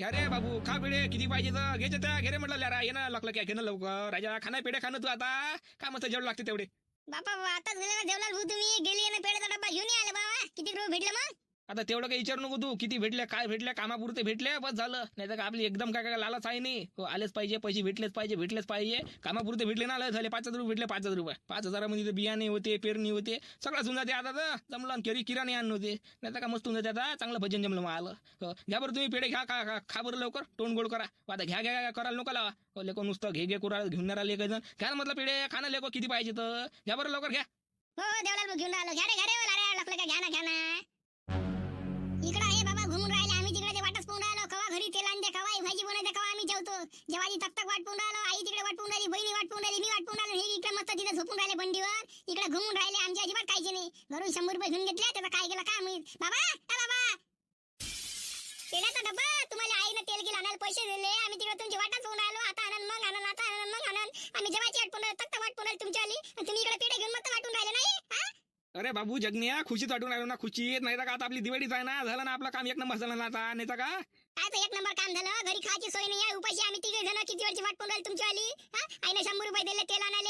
घ्या रे बाबू खा पिढे किती पाहिजे तर घ्यायचे त्या घे रे म्हटलं ल्यारा ये ना लकलं घे ना लवकर. राजा खाना पेढे खाणं तू आता. काय मस्त जेवढं लागते तेवढे? बापा बाबा आताच गेले ना देवलाल भाऊ तुम्ही. गेली ना पेढ्याचा डब्बा घेऊन ये आले बाबा. किती रुपये भेटले मग? आता तेवढं काही विचारू नको तू. किती भेटले काय भेटले कामापुरते भेटले बस झालं. नाही तर आपली एकदम काय काय लालच आहे नाही. हो आलेच पाहिजे पैसे भेटलेच पाहिजे भेटलेच पाहिजे. कामापुरते भेटले ना लय झाले पाच हजार रुपये भेटले पाच हजार रुपये. पाच हजारामध्ये बियाणे होते पेरणी होते. सगळं समजा जाते आता तर. जमलं आणि केरी किराणे आणून होते. नाही तर का मस्त होऊन जाते आता. चांगलं भजन जमलं मग आलं. हो, घ्या बरं तुम्ही पेढे घ्या का खा बरं लवकर. तोंड गोड करा. हो, आता घ्या घ्या घ्या करायला नको लावा. हो, लेको नुसतं घे घे कुरा घेऊन राहिले काही जण. घ्या ना म्हटलं पेढे खाणं लेको किती पाहिजे तर. घ्या बरं लवकर घ्या. हो हो घेऊन आलो. घ्या रे घ्या रे लागलं का? घ्या ना घ्या ना. राहिलो कवा घरी तेल आणते कवा ही भाजी बनवते कवा आम्ही जेवतो. जेवाजी तक तक वाट राहिलो आई तिकडे वाटपून राहिली बहिणी वाटपून राहिली मी वाटपून राहिलो हे इकडे मस्त तिथे झोपून राहिले बंडीवर. इकडे घुमून राहिले आमची अजिबात खायचे नाही. घरून शंभर रुपये घेऊन घेतले त्याचा काय केलं काय मी बाबा का बाबा! तेलाचा डब्बा. तुम्हाला आईनं तेल गेलं आणायला पैसे दिले. आम्ही तिकडे तुमची वाटच होऊन राहिलो. आता आनंद मग आनंद आता आनंद मग आनंद. आम्ही जेवायची वाटपून राहिलो तक तक वाट राहिली तुमची आली. तुम्ही इकडे पेढे घेऊन मस्त वाटून राहिले नाही? अरे बाबू जगनिया खुशीत वाटून राहिलो ना खुशीत नाही तर का? आता आपली दिवाळीच आहे ना झालं ना आपलं काम एक नंबर झालं ना आता नाही तर का? काय तर एक नंबर काम झालं. घरी खायची सोय नाही आहे उपाशी आम्ही तिघे जण किती वेळची वाट पाहून राहिली तुमची आली हा? आईने शंभर रुपये दिले तेल आणायले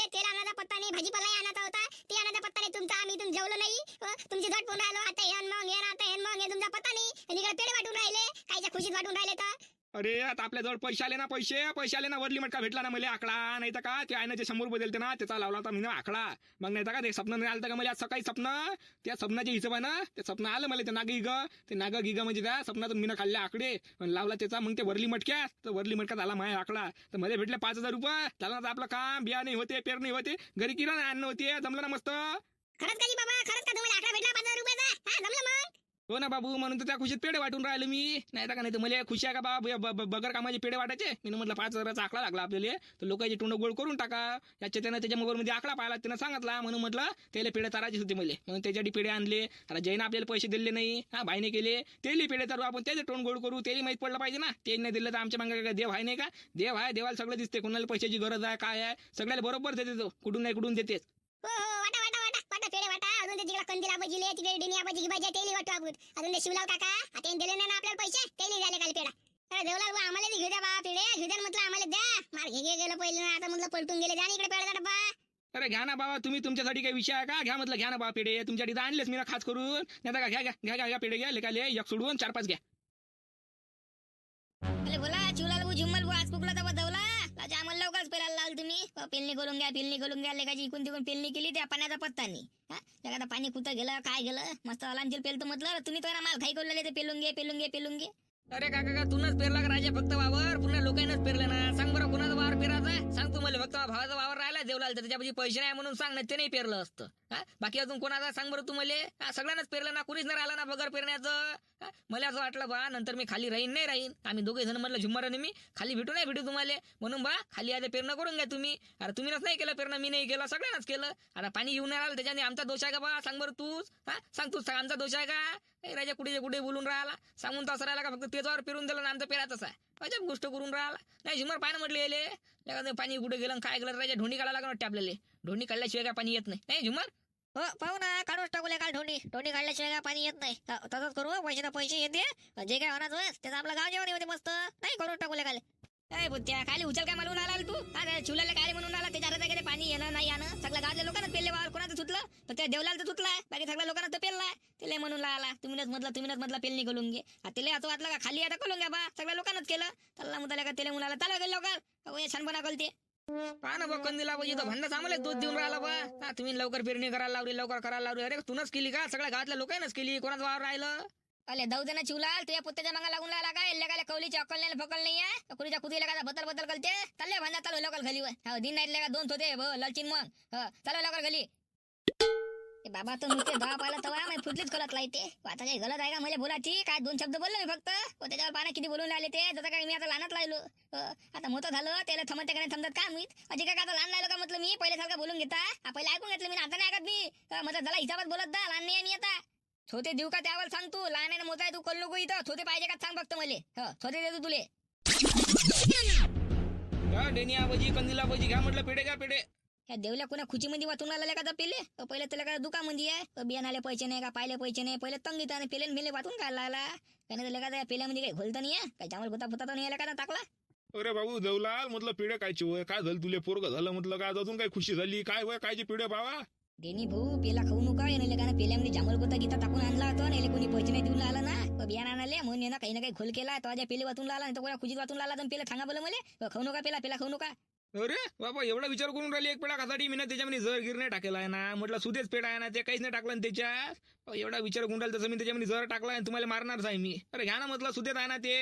अरे आता आपल्याजवळ पैसे आले ना पैसे पैसे आले ना वरली मटका भेटला ना मला आकडा नाही तर का? ते आहे ना जे शंभर रुपये दिलते ना त्याचा लावला होता मी ना आकडा. मग नाही तर का ते स्वप्न नाही आलं तर का मला? आज सकाळी स्वप्न त्या स्वप्नाच्या हिशोब आहे ना ते स्वप्न आलं मला ते नाग गिग. ते नाग गिग म्हणजे त्या स्वप्नातून मी खाल्ले आकडे. पण लावला त्याचा मग ते वरली मटक्या. तर वरली मटका झाला माझ्या आकडा. तर मध्ये भेटले पाच हजार रुपये. झाला ना आपलं काम बियाणे होते पेरणी होते. घरी किराणा आणणं होते. जमलं ना मस्त? खरंच का बाबा? खरंच का तुम्हाला आकडा भेटला पाच हजार रुपयाचा? जमलं मग? हो ना बाबू म्हणून तर त्या खुशीत पेढे वाटून राहिले मी. नाही तर का नाही तर मला खुशी आहे का बाबा? बगर कामाचे पेढे वाटायचे. मी म्हटलं पाच हजाराचा आकडा लागला आपल्याला. तर लोकांचे तोंड गोळ करून टाका. याच्या त्यानं त्याच्या मोबाईल मध्ये आकडा पाहिला त्यानं सांगितला. म्हणून म्हटलं त्याला पेढे तारायचे होते मला. म्हणून त्याच्यासाठी पेढे आणले. आता जैन आपल्याला पैसे दिले नाही. हा भाईने केले. तेली पेढे तारू आपण त्याचे तोंड गोळ करू. तेही माहीत पडलं पाहिजे ना. ते नाही दिलं तर आमच्या मागे काय देव आहे नाही का? देव आहे देवाला सगळं दिसते कोणाला पैशाची गरज आहे काय आहे? सगळ्याला बरोबर देते तो. कुठून नाही कुठून देतेच. हो, हो, पेढे वाटा अजून ते तिकडे कंदील आबाजीले तिकडे डिनी आबाजी भाजी तेली वाटू आपण अजून ते शिवलाव काका आता दिले नाही ना आपल्याला पैसे तेली झाले काल पेढा अरे देवलाल भाऊ आम्हाला बी घेऊ द्या बा पेढे घेऊ द्या म्हटलं आम्हाला द्या मार घे गेलं पहिले ना आता म्हटलं पलटून गेले ना इकडे पेढा डब्बा अरे घ्या ना बाबा तुम्ही तुमच्यासाठी काही विषय आहे का घ्या म्हटलं घ्या ना बाबा पेढे तुमच्यासाठी आणलेच मी ना खास करून नाही का घ्या घ्या घ्या घ्या घ्या पेढे घ्या लेकाले एक सोडून चार पाच घ्या अरे बोला चिवलाल भाऊ झुम्मल भाऊ आज कुकला तर दवला राजा आम्हाला लवकरच पेरायला लाल तुम्ही. अ, पेलणी करून घ्या पेलणी करून घ्या. लेखाची इकून तिकून पेलणी केली त्या पाण्याचा पत्ता नाही. हा? लेखाचं पाणी कुठं गेलं काय गेलं? मस्त अलांचल पेलतं म्हटलं तुम्ही तर माल खाई करून ते पेलून घे पेलून घे पेलून घे. अरे काका का तूनच पेरला का राजा? फक्त वावर पुन्हा लोकांनाच पेरलं ना. सांग बरं कोणाचा वावर पेरायचा? सांग तू मला फक्त भावाचा वावर राहिला देवलाल तर त्याच्यापाशी पैसे नाही म्हणून सांग ना ते नाही पेरलं असतं. हा? बाकी अजून कोणाचा सांग बरं तू मले. सगळ्यांनाच पेरलं ना कुणीच नाही राहिला ना बगर पेरण्याचं. मला असं वाटलं बा नंतर मी खाली राहीन नाही राहीन. आम्ही दोघे जण म्हटलं झुम्मर मी खाली भेटू नाही भेटू तुम्हाला. म्हणून बा खाली आता पेरणं करून घ्या तुम्ही. अरे तुम्हीच नाही केलं पेरणं मी नाही केलं सगळ्यांनाच केलं. आता पाणी येऊन नाही राहिलं त्याच्याने आमचा दोष आहे का बा? सांग बरं तूच. हा? सांग तूच सांग आमचा दोष आहे का? राजा कुठे कुठे बोलून राहिला? सांगून तसं राहिला का? फक्त त्याच्यावर पेरून दिलं ना आमचं पेरातच आहे. अजब गोष्ट करून राहिला. नाही झुमर पाहिजे म्हटले पाणी कुठे गेलं काय गेलं राजा ढोणी काढायला लागणार टॅबलेले ढोणी काढल्याशिवाय काय पाणी येत नाही. नाही झुमर हो पाहू ना काढून टाकू काल ढोणी ढोणी काढल्याशिवाय काय पाणी येत नाही. तसंच करू पैसे तर पैसे येते. जे काय होणार होय त्याचं आपलं गाव जेवण होते मस्त. नाही काढून टाकूया काल काय बुत्त्या खाली उचल काय म्हणून आला तू? अरे चुलाला काय म्हणून आला त्याच्या हातात काय पाणी येणं नाही येणं सगळ्या गावातल्या लोकांना पेले वावर कोणाचं सुटलं? तर त्या देवलाला तर सुटलाय बाकी सगळ्या लोकांना तर पेरलाय त्याला म्हणून आला तुम्हीच म्हटलं तुम्हीच म्हटलं पेलणी करून घे. आता त्याला असं वाटलं का खाली आता करून घ्या बा. सगळ्या लोकांनाच केलं. त्याला मुद्दा का त्याला मुलाला त्याला गेलं लवकर. छानपणा कळते पहा ना बा कंदीला पाहिजे तो भांडा आम्हाला दूध देऊन राहिला बा. हा, तुम्ही लवकर पेरणी करायला लावली लवकर करायला लावली. अरे तूनच केली का? सगळ्या गावातल्या लोकांनाच केली. कोणाचं वावर राहिलं? अले दौजना चिवलाल तुझ्या पुत्याच्या मागा लागून राहिला काय? इल्ले काय कवलीची अक्कल नाही फकल नाही आहे? कुरीच्या कुदीला का बदल बदल करते? चालले भांडा चालू लवकर घाली हो दिन नाही का दोन होते भ हो, ललचिन मग. हो चालू लवकर घाली ए बाबा तर नुसते दहा पाहिला तवा मी फुटलीच गलत लायते आता काही गलत आहे का मला बोला ती काय दोन शब्द बोललो मी फक्त? हो, त्याच्यावर पाना किती बोलून राहिले ते? जसं काय मी आता लहानच लागलो हो, आता मोठं झालं त्याला थमत का नाही थमत काय मी अजे काय आता लहान राहिलो का म्हटलं मी? पहिले सारखं बोलून घेता. पहिले ऐकून घेतलं मी आता नाही ऐकत मी. म्हणजे झाला हिसाबात बोलत दा लहान नाही मी आता. छोटे देऊ का त्यावर सांग तू? लहान आहे मोठा आहे तू? कल नको इथं. छोटे पाहिजे का सांग फक्त मले? हो, छोटे देतो तुले. डेनिया बाजी कंदिला बाजी घ्या म्हटलं पेढे घ्या पेढे. ह्या देवल्या कोणा खुचीमध्ये वाचून आलेल्या का पेले? पहिले त्याला काय दुकानमध्ये आहे? बियाणाले पैसे नाही का? पाहिले पैसे नाही? पहिले तंगीत आणि पेले मेले वाचून काय लागला त्याने त्याला का त्या पेल्यामध्ये काही घोलतं नाही आहे? काय चांगलं भुता भुता तर नाही आला का टाकला? अरे बाबू देवलाल म्हटलं पिढ्या कायची होय काय झालं तुले पोरग झालं म्हटलं काय अजून काय खुशी झाली? काय होय कायची पिढ्या बाबा देनी भाऊ पेला खाऊ नका. येणे का पेल्यामध्ये जांभळ गोता गीता टाकून आणला होता. आणि कोणी पैसे नाही देऊन आला ना. बियाणा आणले म्हणून ये ना काही ना काही खोल केला. तो पेले वाचून आला नाही तर कोणा खुशीत वाचून आला तर पेला सांगा बोल मला. खाऊ नका पेला पेला खाऊ नका. अरे बाबा एवढा विचार करून राहिली एक पेढा खासाठी मी ना त्याच्यामध्ये जर गिर नाही टाकेला आहे ना म्हटलं सुदेच पेढा आहे ना ते काहीच नाही टाकलं ना त्याच्यात. एवढा विचार करून राहिला तसं मी त्याच्यामध्ये जर टाकला आणि तुम्हाला मारणारच आहे मी. अरे घ्या ना म्हटलं सुदेत आहे ना ते.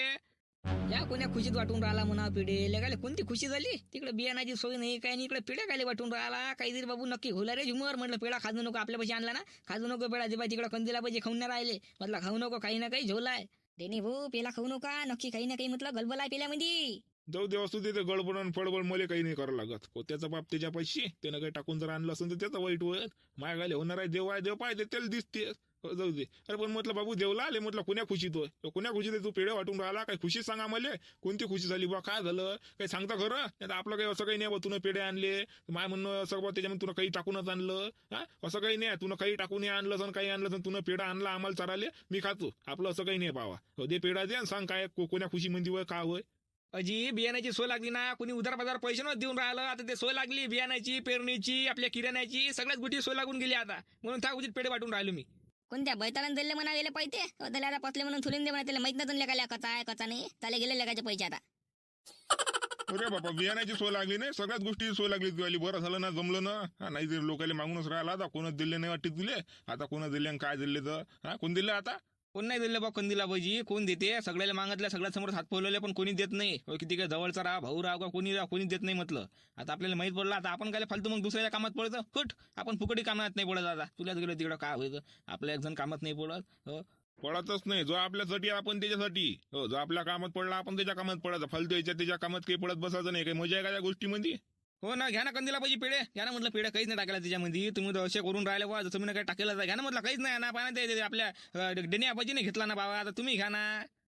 या कोण्या खुशीत वाटून राहिला म्हणा पिढे. लगायला कोणती खुशी झाली? तिकडे बियाणाची सोय नाही काही नाही इकडे पिढ्या काय वाटून राहिला? काहीतरी बाबू नक्की होला रे झुमर म्हटलं पेढा खाजू नको आपल्या पैसे आणला ना. खाजू नको पेढा जे तिकडे कंदीला पाहिजे खाऊन नाही राहिले. म्हटलं खाऊ नको काही ना काही झोला आहे देणे भाऊ पेला खाऊ नका नक्की काही ना काही म्हटलं गलबला आहे पेल्यामध्ये. जाऊ दे असू दे ते गडबड आणि फडबड मला काही नाही करावं लागत. त्याचा बाप त्याच्या पैसे त्यानं काही टाकून जर आणलं असेल तर त्याचा वाईट होईल माया गाले होणार आहे देव आहे देव पाहिजे त्याला दिसते. हो, जाऊ दे. अरे पण म्हटलं बाबू देवला आले म्हटलं कुण्या खुशीत होय? कुण्या खुशीत तू पेढे वाटून राहिला काय खुशी सांगा मला. कोणती खुशी झाली? बा काय झालं? काही सांगता खरं? नाही तर आपलं काही असं काही नाही बा तुनं पेढे आणले. माय म्हणणं असं बा त्याच्यामध्ये तुला काही टाकूनच आणलं. हा? असं काही नाही तुनं काही टाकून आणलं सण काही आणलं तुनं पेढा आणला आम्हाला चाराले मी खातो. आपलं असं काही नाही पावा हो, दे पेढा दे आणि सांग काय को- कोण्या खुशी म्हणजे होय काय होय? अजी बियाण्याची सोय लागली ना कोणी उधार बाजार पैसे नव्हते देऊन राहिलं आता ते सोय लागली बियाण्याची पेरणीची आपल्या किराण्याची सगळ्याच गोष्टी सोय लागून गेली आता. म्हणून त्या गोष्टीत पेढे वाटून राहिलो मी. कोणत्या? बैताला दिले म्हणा गेले पैसे त्याला आता पसले म्हणून थुलून दे म्हणा त्याला माहीत नाही लेखाल्या कथा आहे कथा नाही. त्याला गेले लेखाचे पैसे आता. अरे बाबा बियाण्याची सोय लागली नाही सगळ्याच गोष्टी सोय लागली. तुझी बरं झालं ना जमलं ना. हा नाही तरी लोकांना मागूनच राहिला आता कोणच दिले नाही वाटते तुले. आता कोणा दिले आणि काय दिले तर? हा कोण दिले आता? कोण नाही दिलं बा कंदीला पाहिजे कोण देते? सगळ्याला मागितल्या सगळ्या समोर हात पवलेले पण कोणी देत नाही. किती काय जवळचा राहा भाऊ राहा का कोणी राहा कोणी देत नाही म्हटलं. आता आपल्याला माहीत पडलं आता आपण काय फालतू मग दुसऱ्याच्या कामात पडतं कट आपण फुकटी कामात नाही पडत आता. तुलाच गेलो तिकडं काय होईल? आपल्या एक जण कामात नाही पडत हो. पडतच नाही. जो आपल्यासाठी आपण त्याच्यासाठी. हो जो आपल्या कामात पडला आपण त्याच्या कामात पडायचा. फालतू याच्या त्याच्या कामात काही पडत बसायचं नाही. काही मजा आहे का त्या गोष्टीमध्ये? हो ना घ्या ना कंदीला पाहिजे पेढे. घ्या ना म्हटलं पेढे काहीच नाही टाकला त्याच्यामध्ये तुम्ही तर असे करून राहिले बा जसं मी काही टाकेलं घ्या ना म्हटलं काहीच नाही. ना पाण्यात ते- ते आपल्या पाहिजे नाही घेतला ना बाबा. आता तुम्ही घ्या ना.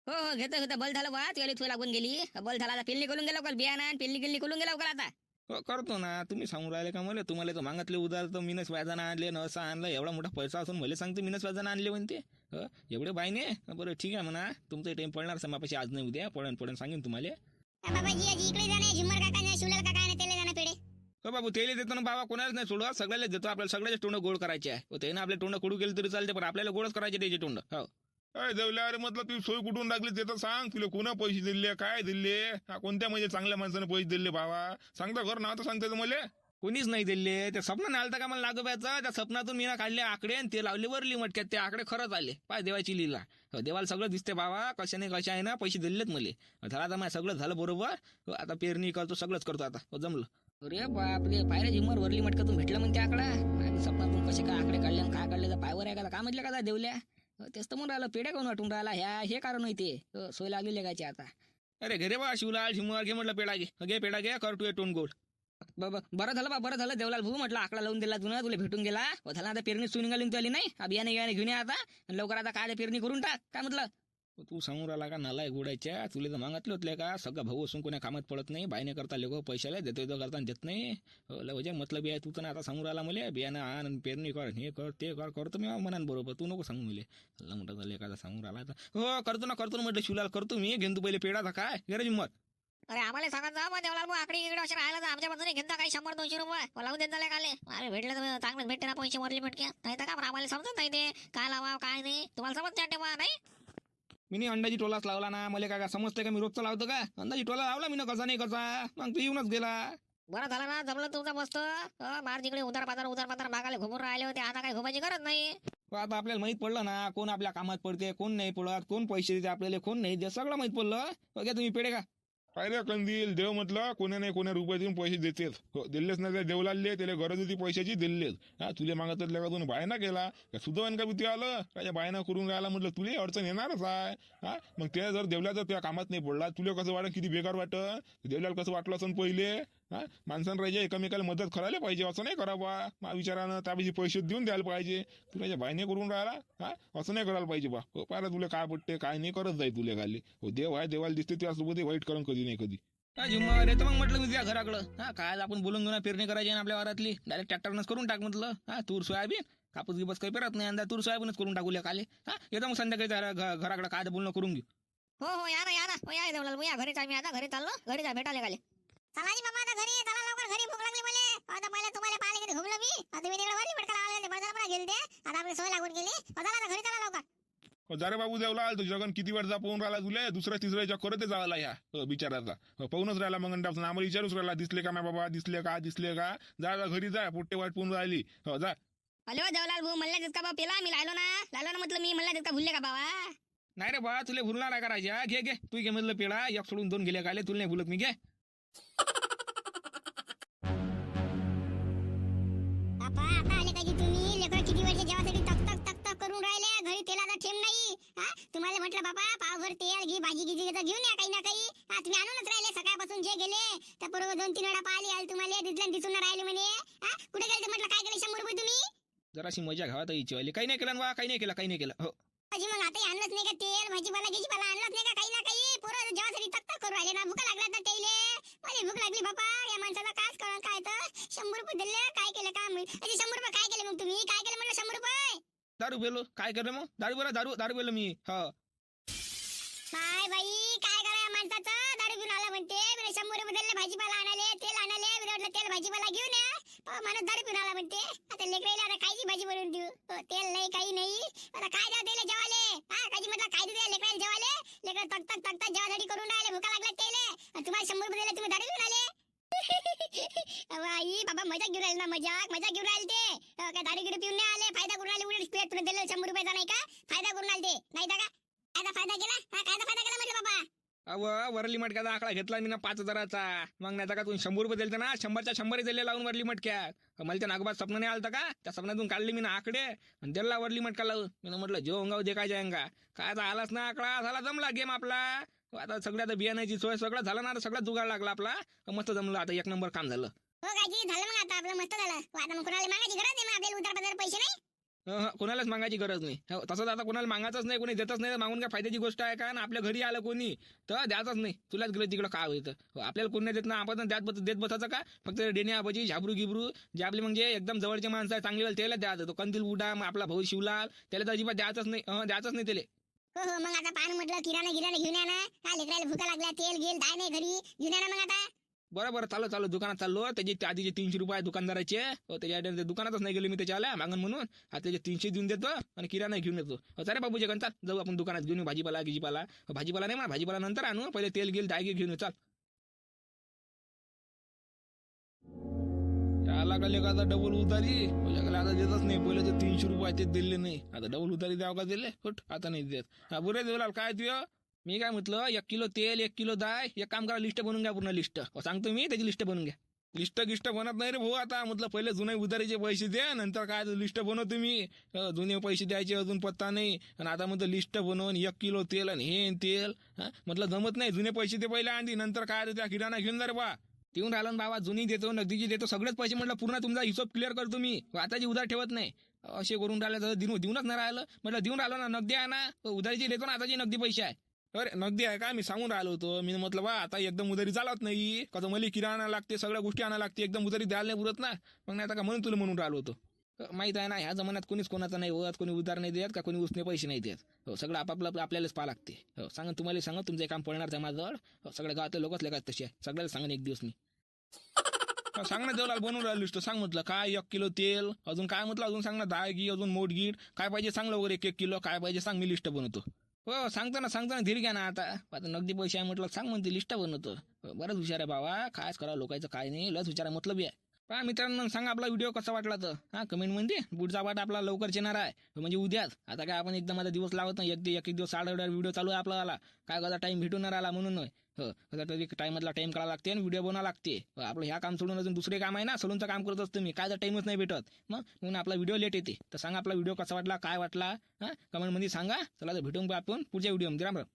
हो हो घेतो घेतो. बल झालं बा तुला थू लागून गेली. बल झाला आता पेल्ली करून गेलो काल बियाणा पेल्ली गिल्ली करून गेलो काल आता. हो करतो ना. तुम्ही सांगून राहिले का मला? तुम्हाला तर मागतले उधार तर मीनच व्याजानं आणले न असं आणलं. एवढा मोठा पैसा असून मला सांगते मीनच व्याजानं आणले म्हणते. एवढे बाईने? बरं ठीक आहे म्हणा. तुमचं टाइम पडणार समापाशी आज नाही उद्या. पडन पडन सांगेन तुम्हाला. हो बाबू तेले देतो ना बाबा कोणालाच नाही सोडवा सगळ्याला देतो. आपल्याला सगळ्याचे तोंड गोड करायचे आहे. हो, त्याने आपले तोंड कडू केले तरी चालते पण आपल्याला गोडच करायचे त्याचे तोंड. हो. अरे देवल्या अरे म्हटलं तू सोय कुठून लागली ते तर सांग. तुला कोणा पैसे दिले काय दिले? हा, कोणत्या म्हणजे चांगल्या माणसाने पैसे दिले बाबा? सांगता घर नाव तर सांगता मला कोणीच नाही दिले. त्या स्वप्न आलता का मला लागोब्याचा त्या स्वप्नातून मी ना काढले आकडे आणि ते लावले वरली मटक्यात. ते आकडे खरंच आले. पाय देवाची लीला. हो, देवाला सगळं दिसते बाबा. कशाने कशा आहे ना पैसे दिलेत मले. झाला आता माझं सगळं झालं बरोबर. हो, आता पेरणी करतो सगळंच करतो आता. हो, जमलं. अरे बापरे पायऱ्या झिमर वरली मटक्यातून भेटलं म्हणते आकडा माझ्या स्वप्नातून कसे काय आकडे काढले काय काढले? तर पायवर आहे का? काय म्हटलं का देवल्या? तेच तर म्हणून राहिलं पेड्या कोण वाटून राहिला? ह्या हे कारण होते सोय लागली लेगायची आता. अरे घरे बा शिवलाल झिमर घे म्हटलं पेडा घे. घे पेडा घे. कर तू टोन गोड बाबा बरं झालं बा बरं झालं. देवलाल भाऊ म्हटलं आकडा लावून दिला तुला तुला भेटून गेला. झाला आता पेरणी सुनी निघाली तुला नाही? बियाणे बियाणे घेऊन ये आता. लवकर आता काय पेरणी करून टाक. काय म्हटलं? तू सांगून राहिला का नालाय गोडायच्या तुला तर मागितले होतले का? सगळं भाऊ असून कोण्या कामात पडत नाही बायने करता लोक पैशाला देतो तो करता देत नाही. हो, मतलब आहे तू तर आता सांगून राहिला मला बियाणं आण पेरणी कर हे कर ते कर करतो मी म्हणान बरोबर तू नको सांगू मला. हल्ला मोठा झालं एखादा सांगून राहिला तर. हो करतो ना करतो ना म्हटलं शिवलाल करतो मी घेऊन तू पहिले पेडाचा काय गरज मत अरे आम्हाला सांगा जा मग देवलाल भाऊ आकडे इकडे असे राहिला तर आमच्या बाजूने घेता काही शंभर दोनशे रुपये. मला लावून देत झाले काले. अरे भेटले तर चांगलं भेटते ना पैसे मरले भेटके नाही तर का आम्हाला समजत नाही ते. काय लावा काय नाही. तुम्हाला समजत वाटते नाही? मी अंदाजी टोलाच लावला ना मला काय समजते का मी रोजचा लावतो का? अंदाजी टोला लावला मी ना कसा नाही कसा? मग तू येऊनच गेला. बरं झालं ना जमलं तुमचं मस्त. मार जिकडे उधार पाजार उधार पाजार मागायला घुमून राहिले होते आता काही घुमायची गरज नाही. हो, आता आपल्याला माहीत पडलं ना कोण आपल्या कामात पडते कोण नाही पडत कोण पैसे देते आपल्याला कोण नाही देत सगळं माहीत पडलं. बघा तुम्ही पेढे का पाहिलं कंदील देव म्हटलं कोण्या नाही कोण्या रुपये देऊन पैसे देतेच. हो दिलेच नाही त्या देवलाले त्याला गरज होती पैशाची दिलेच. हा तुले मागत का तुम्ही बायना केला. का सुधवन का भीती आलं? काय बायना करून राहिला? म्हटलं तुले अडचण येणारच आहे. हा मग ते जर देवल्या जर त्या कामात नाही पडला तुला कसं वाटत किती बेकार वाटत देवल्याला कसं वाटलं असं पहिले? हा? माणसानं राहायचे एकमेकाला मदत करायला पाहिजे असं नाही करावा. मा विचारानं त्यापेक्षा पैसे देऊन द्यायला पाहिजे. तुला बायने करून राहिला हा? असं नाही करायला पाहिजे बा. हो पाहिलं तुला काय पडते काय नाही करत जाई तुला खाली. हो देव आहे देवाला दिसते त्यासोबत वाईट करून कधी नाही कधी. हा जिम्मावर येतो मग म्हटलं मी तुझ्या घराकडं. हा काय आज आपण बोलून घेऊन पेरणी करायची ना आपल्या वारातली. डायरेक्ट ट्रॅक्टरनंच करून टाक म्हटलं. हा तूर सोयाबीन? कापूस गिपूस काही पेरत नाही यंदा तूर सोयाबीनच करून टाकूया काले हा येतो मग संध्याकाळी घराकडं काय बोलणं करून घेऊ. हो हो या ना या ना. हो या देवलाल या घरी मी आता घरी चाललो. घरी जा भेटाले गाले चला जी बाबा आता घरी चला लवकर घरी. भूक लागली मला. आता पहिला तुम्हाला पाहिले कधी घुमलो मी. आता मी तिकडे भटका लावले गेले आता आपली सोय लागून गेली. आता चला आता घरी चला लवकर. अ, जा रे बाबू जेवला तू जगन किती वेळ जा पाहून राहिला तुला? दुसऱ्या तिसऱ्या चक्कर ते जायला ह्या बिचाराचा. अ, पाहूनच राहिला मग आम्हाला विचारूच राहिला. दिसले का माझ्या बाबा? दिसले का? दिसले का? जा जा घरी जा. पोट्टे वाट पाहून राहिली. हो जा. हॅलो देवलाल भाऊ म्हणल्या तितका भाऊ पेला. मी लायलो ना. लायलो ना म्हटलं मी. म्हणल्या तितका भुलले का बाबा नाही रे बा तुला भुलणार आहे का राजा? घे घे. तू घे म्हणलं पेढा. एक सोडून दोन गेले काले तुला नाही भुलत मी. घे. तेलाचा ठेम नाही. हा? तुम्हाला म्हटलं बाबा पावभर तेल घे भाजी गिजी तर घेऊन या काही ना काही. तुम्ही आणूनच राहिले सकाळपासून जे गेले. त्या बरोबर दोन तीन वेळा पाहिली आली तुम्हाला दिसल्या दिसून राहिले म्हणे. कुठे गेले म्हटलं? काय केलं? शंभर रुपये तुम्ही? जराशी मजा घ्यावा तर इच्छा काही नाही केलं बा काही नाही केलं काही नाही केलं. हो. अजी मग आता आणलंच नाही का तेल? भाजीपाला गिजीपाला आणलंच नाही का काही ना काही? पोरं जेवासाठी तक तक करून राहिले ना भूक लागला तर तेले मला भूक लागली बापा. या माणसाला काच कळण काय तर? शंभर रुपये दिले काय केलं का माहीत अजी शंभर रुपये काय केले मग तुम्ही? काय केलं दारू पेलो. काय करलं मग? दारू पेला दारू दारू पेलो मी. हो. काय बाई काय करा माणसाचं? दारू घेऊन आला म्हणते. म्हणे शंभर रुपये दिले भाजीपाला आणाले तेल आणाले. मी म्हटलं तेल भाजीपाला घेऊन या. अहो, माणूस दारू घेऊन आला म्हणते. आता लेकरायला आता कायची भाजी बनवून देऊ. अहो, तेल नाही काही नाही. आता काय द्या तेल जेवाले हा काजी म्हटलं काय देऊ लेकरायला जेवाले लेकर तक तक तक तक जेवासाठी करून राहिले. भुका लागला तेले आणि तुम्हाला शंभर रुपये दिले तुम्ही दारू घेऊन आले. अहो, आई बाबा मजा घेऊन राहिले ना मजाक मजा घेऊन राहिले ते अहो, काय दारू गिरू पिऊन नाही आले फायदा करून राहिले उलट पेट तुला दिलेलं शंभर रुपयाचा नाही का फायदा करून आले ते नाही का कायदा फायदा केला हा कायदा फायदा केला म्हटलं बाबा अव वरली मटक्याचा आकडा घेतला मी ना पाच हजाराचा. मग नाही तर का तुम्ही शंभर रुपये दिले ना? शंभरच्या शंभर दिले लावून वरली मटक्या मला त्या नागोबात स्वप्न नाही आलं का? त्या स्वप्नातून काढले मी ना आकडे. आणि दिला वरली मटका लावून. मी म्हटलं जो अंगाव दे काय जायंगा. काय आता आलाच ना आकडा? झाला जमला गेम आपला. आता सगळ्या आता बियाण्याची सोय सगळं झालं ना आता सगळं जुगाड लागला आपला. मस्त जमलं आता एक नंबर काम झालं. हो काय झालं मग आता आपलं मस्त झालं. हो, आता मग कोणाला मागायची गरज आहे? मग आपल्याला उधार पैसे नाही? कोणालाच मागायची गरज नाही. तसंच आता कोणाला मागायचंच नाही कोणी देतच नाही मागून काय फायद्याची गोष्ट आहे का? ना आपल्या घरी आलं कोणी तर द्यायचंच नाही. तुलाच गेलं तिकडं काय होतं हो, आपल्याला कोणी देत ना? आपण द्यात देत बसायचं का? फक्त डेण्या झाबरू गिबरू जे आपले म्हणजे एकदम जवळचे माणसं आहे चांगले त्याला द्यायचं तो कंदील उडा मग आपला भाऊ शिवलाल त्याला तर अजिबात द्यायचंच नाही. हं, द्यायचंच नाही त्याला. हो हो मग आता पान म्हटलं किराणा गिराणा घेऊन या ना. काय लेकरायला भूका लागल्या तेल गेल दाय नाही घरी. घेऊन या ना मग आता. बरं बरं चालू चालू दुकानात चाललो. त्याचे ते आधीचे तीनशे रुपये दुकानदाराचे. हो, त्याच्या दुकानातच नाही गेले मी त्याच्या आल्या मागून म्हणून. त्याचे तीनशे देऊन देतो आणि किराणा घेऊन येतो. हो, अरे चालेल बाबूचे चाल जाऊ आपण दुकानात घेऊन येऊ भाजीपाला गिजीपाला. हो, भाजीपाला नाही म्हणा भाजीपाला नंतर आणू. पहिले तेल गेल डायगे घेऊन येऊ चाल. लागले का आता डबल उतारी? लेकाला आता देतच नाही. पहिले तर तीनशे रुपये ते दिले नाही. आता डबल उतारी द्यावं का दिले? फुट आता नाही देत. हा बरं देवलाल काय तुझं? मी काय म्हटलं एक किलो तेल एक किलो दाय एक काम करा लिस्ट बनवून घ्या पूर्ण लिस्ट हो, सांगतो मी त्याची लिस्ट बनवून घ्या. लिस्ट गिस्ट बनत नाही रे भाऊ आता म्हटलं पहिले जुने उधारीचे पैसे द्या नंतर काय लिस्ट बनव तुम्ही. जुने पैसे द्यायचे अजून पत्ता नाही. आणि आता म्हणतो लिस्ट बनवून एक किलो तेल आणि हे तेल हा? म्हटलं जमत नाही जुने पैसे ते पहिले आणि नंतर काय त्या किराणा घेऊन जा रे बा. देऊन राहिलं बाबा जुनी देतो नगदीची देतो सगळेच पैसे म्हटलं पूर्ण तुमचा हिशोब क्लिअर करतो मी. हो, आताची उधार ठेवत नाही. असे करून राहिले तर देऊन देऊनच नाही राहिलं. म्हटलं देऊन राहिलो ना नगदी आहे हो, ना उधारीची देतो ना आताची नगदी पैसे आहे. अरे नगदी आहे का? मी सांगून राहिलो होतो. मी म्हटलं बा आता एकदम उधारी चालत नाही. कसं मला किराणा लागते सगळ्या गोष्टी आणा लागते. एकदम उधारी द्यायला नाही पुरत ना. मग नाही आता का म्हणून तुला म्हणून राहिलो होतो. माहीत माहीत आहे ना ह्या जमान्यात कोणीच कोणाचा नाही होत कोणी उधार नाही देत का कोणी उसने पैसे नाही देत. हो सगळं आपापलं आपल्यालाच पाहा लागते. हो सांगा तुम्हाला सांगा तुमचं काम पडणार त्या माझ्याजवळ. हो सगळ्या गावातले लोकच लेखात तसे? आहे सगळ्याला सांगा एक दिवस मी. हो, सांग ना देवलाल बनवून राहिलो लिस्ट सांग म्हटलं काय एक किलो तेल? अजून काय म्हटलं? अजून सांग ना दहा गी अजून मोठ गीट काय पाहिजे सांगलं वगैरे एक एक किलो. काय पाहिजे सांग मी लिस्ट बनवतो. हो सांगतो ना सांगतो ना धीर घ्या ना आता. आता नगदी पैसे आहे म्हटलं सांग म्हणते लिस्ट बनवतो. बरंच हुशार आहे बाबा कायच करा लोकांचं काय नाही लस हुशार आहे मतलब आहे. पहा मित्रांनो सांगा आपला व्हिडिओ कसा वाटला तर. हा कमेंटमध्ये पुढचा पाठ आपला लवकर येणार आहे. म्हणजे उद्याच. आता काय आपण एकदम आता दिवस लावत नाही. एक एक एक दिवस आठ व्हिडिओ चालू आहे आपल्याला. काय कसा टाइम भेटून आला राहिला म्हणून हो कसा तरी टाइममधला टाइम काढावा लागते आणि व्हिडिओ बनवा लागते. हो, आपलं ह्या काम सोडून अजून दुसरे काम आहे ना सलूनचं काम करत असतो मी. काय तर टाइमच नाही भेटत. मग म्हणून आपला व्हिडिओ लेट येते. तर सांगा आपला व्हिडिओ कसा वाटला काय वाटला? हा कमेंटमध्ये सांगा. चला तर भेटून आपण पुढच्या व्हिडिओमध्ये राम राम.